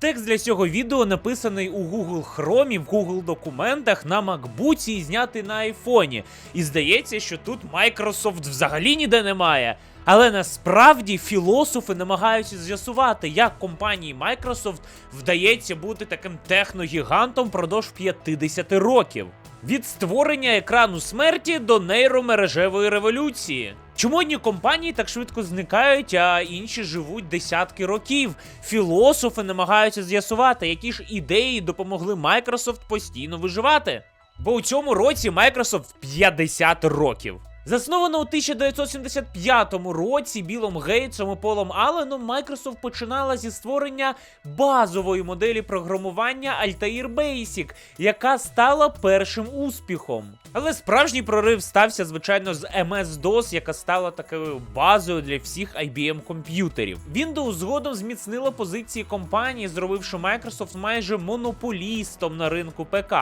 Текст для цього відео написаний у Google Chrome, в Google документах на MacBook і знятий на айфоні. І здається, що тут Microsoft взагалі ніде немає. Але насправді філософи намагаються з'ясувати, як компанії Microsoft вдається бути таким техногігантом впродовж 50 років. Від створення екрану смерті до нейромережевої революції. Чому одні компанії так швидко зникають, а інші живуть десятки років? Філософи намагаються з'ясувати, які ж ідеї допомогли Microsoft постійно виживати. Бо у цьому році Microsoft 50 років. Засновано у 1975 році Білом Гейтсом і Полом Алленом, Microsoft починала зі створення базової моделі програмування Altair Basic, яка стала першим успіхом. Але справжній прорив стався, звичайно, з MS-DOS, яка стала такою базою для всіх IBM комп'ютерів. Windows згодом зміцнила позиції компанії, зробивши Microsoft майже монополістом на ринку ПК.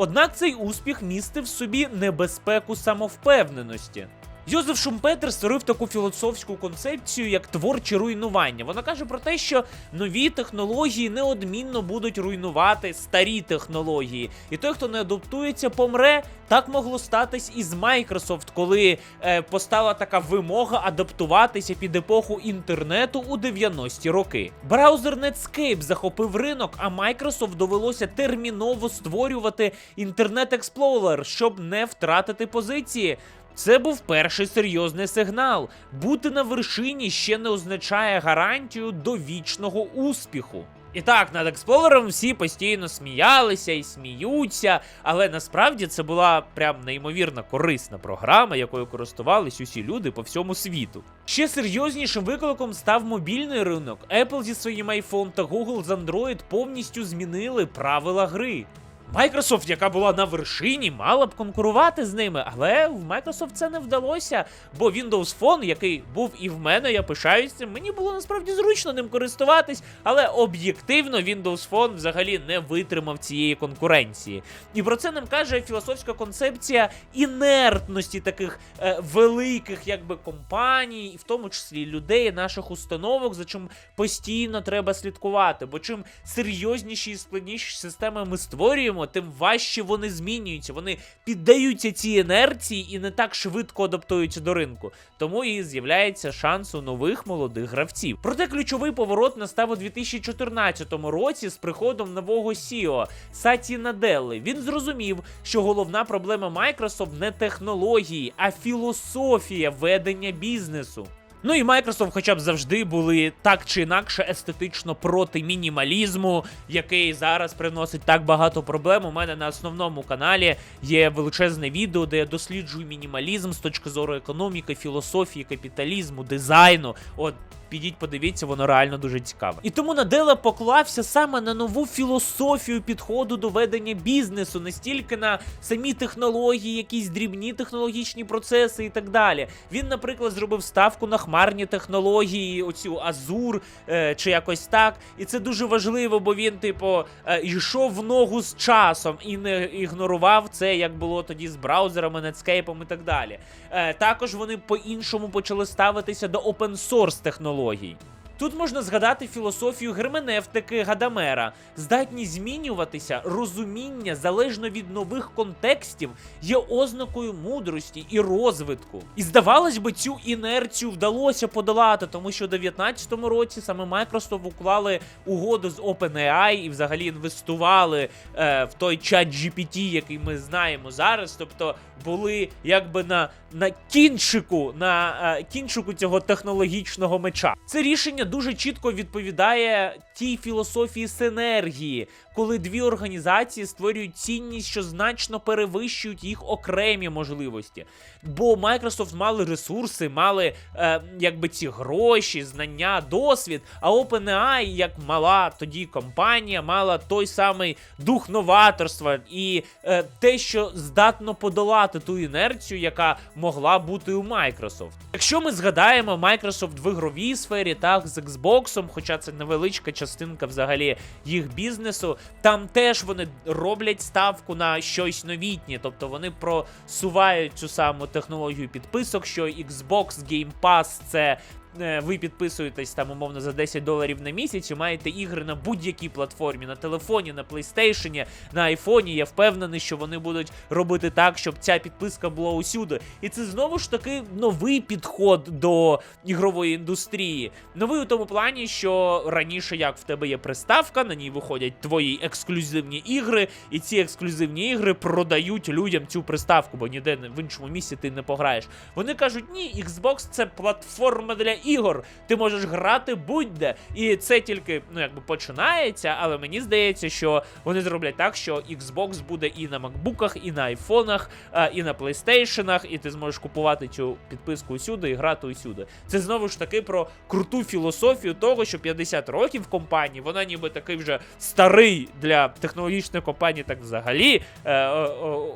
Однак цей успіх містив в собі небезпеку самовпевненості. Йозеф Шумпетер створив таку філософську концепцію, як творче руйнування. Вона каже про те, що нові технології неодмінно будуть руйнувати старі технології, і той, хто не адаптується, помре. Так могло статись і з Microsoft, коли е, постала така вимога адаптуватися під епоху інтернету у 90-ті роки. Браузер Netscape захопив ринок, а Microsoft довелося терміново створювати Internet Explorer, щоб не втратити позиції. Це був перший серйозний сигнал. Бути на вершині ще не означає гарантію довічного успіху. І так, над експлорером всі постійно сміялися і сміються, але насправді це була прям неймовірно корисна програма, якою користувались усі люди по всьому світу. Ще серйознішим викликом став мобільний ринок. Apple зі своїм iPhone та Google з Android повністю змінили правила гри. Microsoft, яка була на вершині, мала б конкурувати з ними, але в Microsoft це не вдалося. Бо Windows Phone, який був і в мене, я пишаюся, мені було насправді зручно ним користуватись, але об'єктивно Windows Phone взагалі не витримав цієї конкуренції. І про це нам каже філософська концепція інертності таких е, великих, якби компаній, і в тому числі людей, наших установок, за чим постійно треба слідкувати. Бо чим серйозніші і складніші системи ми створюємо, тим важче вони змінюються. Вони піддаються цій інерції і не так швидко адаптуються до ринку. Тому і з'являється шанс у нових молодих гравців. Проте ключовий поворот настав у 2014 році з приходом нового CEO Саті Наделли. Він зрозумів, що головна проблема Microsoft не технології, а філософія ведення бізнесу. Ну і Microsoft хоча б завжди були так чи інакше естетично проти мінімалізму, який зараз приносить так багато проблем. У мене на основному каналі є величезне відео, де я досліджую мінімалізм з точки зору економіки, філософії, капіталізму, дизайну. От. Підіть, подивіться, воно реально дуже цікаве. І тому Наделла поклався саме на нову філософію підходу до ведення бізнесу, не стільки на самі технології, якісь дрібні технологічні процеси і так далі. Він, наприклад, зробив ставку на хмарні технології, оцю Азур е, чи якось так. І це дуже важливо, бо він, типу, е, йшов в ногу з часом і не ігнорував це, як було тоді з браузерами, нетскейпом і так далі. Е, також вони по-іншому почали ставитися до open source технологій. Тут можна згадати філософію герменевтики Гадамера. Здатність змінюватися, розуміння залежно від нових контекстів є ознакою мудрості і розвитку. І здавалось би, цю інерцію вдалося подолати, тому що у 2019 році саме Microsoft уклали угоду з OpenAI і взагалі інвестували е, в той чат GPT, який ми знаємо зараз. Тобто були якби на, на кінчику, на е, кінчику цього технологічного меча. Це рішення дуже чітко відповідає тій філософії синергії, коли дві організації створюють цінність, що значно перевищують їх окремі можливості. Бо Microsoft мали ресурси, мали е, якби ці гроші, знання, досвід. А OpenAI, як мала тоді компанія, мала той самий дух новаторства і е, те, що здатно подолати ту інерцію, яка могла бути у Microsoft. Якщо ми згадаємо Microsoft в ігровій сфері, так з Xbox, хоча це невеличка частинка взагалі їх бізнесу, там теж вони роблять ставку на щось новітнє, тобто вони просувають цю саму технологію підписок, що Xbox Game Pass це ви підписуєтесь там умовно за 10 доларів на місяць і маєте ігри на будь-якій платформі, на телефоні, на PlayStation, на айфоні. Я впевнений, що вони будуть робити так, щоб ця підписка була усюди. І це знову ж таки новий підход до ігрової індустрії. Новий у тому плані, що раніше як в тебе є приставка, на ній виходять твої ексклюзивні ігри, і ці ексклюзивні ігри продають людям цю приставку, бо ніде в іншому місці ти не пограєш. Вони кажуть, ні, Xbox це платформа для ігор. Ти можеш грати будь-де. І це тільки ну якби починається, але мені здається, що вони зроблять так, що Xbox буде і на макбуках, і на айфонах, і на плейстейшенах, і ти зможеш купувати цю підписку усюди і грати усюди. Це знову ж таки про круту філософію того, що 50 років компанії, вона ніби такий вже старий для технологічної компанії, так взагалі, е,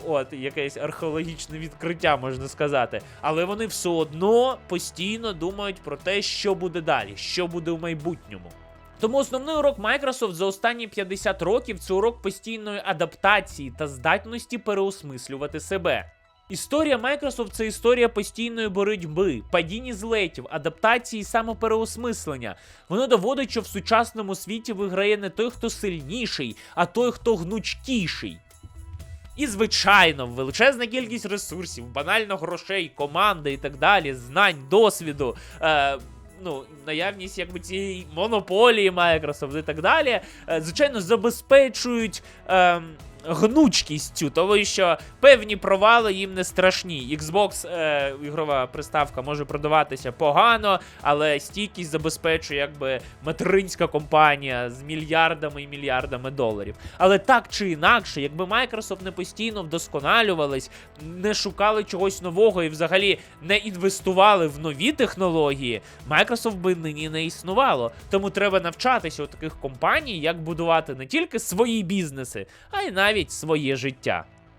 от якесь археологічне відкриття, можна сказати. Але вони все одно постійно думають про те, що буде далі, що буде в майбутньому. Тому основний урок Microsoft за останні 50 років це урок постійної адаптації та здатності переосмислювати себе. Історія Microsoft це історія постійної боротьби, падіння злетів, адаптації і самопереосмислення. Воно доводить, що в сучасному світі виграє не той, хто сильніший, а той, хто гнучкіший. І, звичайно, величезна кількість ресурсів, банально грошей, команди і так далі, знань, досвіду. Е, Ну, наявність якби цієї монополії Microsoft і так далі, е, звичайно, забезпечують е, гнучкість цю, тому що певні провали їм не страшні. Xbox, е, ігрова приставка, може продаватися погано, але стійкість забезпечує якби материнська компанія з мільярдами і мільярдами доларів. Але так чи інакше, якби Microsoft не постійно вдосконалювались, не шукали чогось нового і взагалі не інвестували в нові технології, Microsoft би нині не існувало. Тому треба навчатися у таких компаній, як будувати не тільки свої бізнеси, а й навіть своє життя.